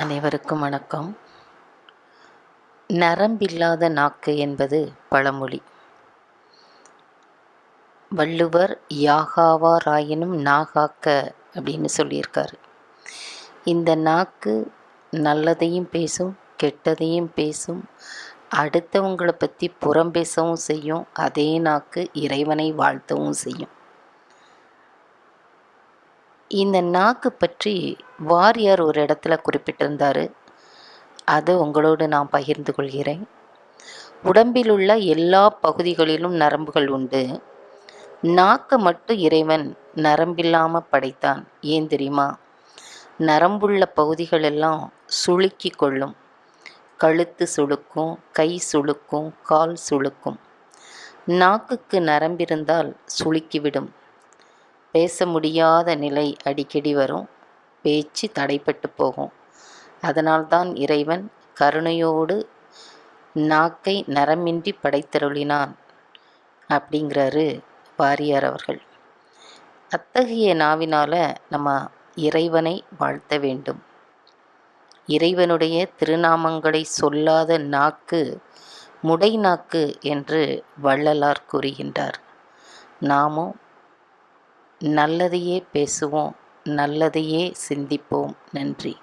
அனைவருக்கும் வணக்கம். நரம்பில்லாத நாக்கு என்பது பழமொழி. வள்ளுவர் யாகாவாராயினும் நாகாக்க அப்படின்னு சொல்லியிருக்காரு. இந்த நாக்கு நல்லதையும் பேசும் கெட்டதையும் பேசும் அடுத்தவங்களை பற்றி புறம் பேசவும் செய்யும் அதே நாக்கு இறைவனை வாழ்த்தவும் செய்யும். இந்த நாக்கு பற்றி வாரியார் ஒரு இடத்துல குறிப்பிட்டிருந்தார். அதை உங்களோடு நான் பகிர்ந்து கொள்கிறேன். உடம்பில் உள்ள எல்லா பகுதிகளிலும் நரம்புகள் உண்டு. நாக்கை மட்டும் இறைவன் நரம்பில்லாமல் படைத்தான். ஏன் தெரியுமா? நரம்புள்ள பகுதிகள் எல்லாம் சுளுக்கி கொள்ளும். கழுத்து சுளுக்கும் கை சுளுக்கும் கால் சுளுக்கும். நாக்குக்கு நரம்பிருந்தால் சுளுக்கிவிடும். பேச முடியாத நிலை அடிக்கடி வரும். பேச்சு தடைப்பட்டு போகும். அதனால்தான் இறைவன் கருணையோடு நாக்கை நரமின்றி படைத்தருளினான் அப்படிங்கிறாரு வாரியார் அவர்கள். அத்தகைய நாவினால் நம்ம இறைவனை வாழ்த்த வேண்டும். இறைவனுடைய திருநாமங்களை சொல்லாத நாக்கு முடை நாக்கு என்று வள்ளலார் கூறுகின்றார். நாமும் நல்லதையே பேசுவோம். நல்லதையே சிந்திப்போம். நன்றி.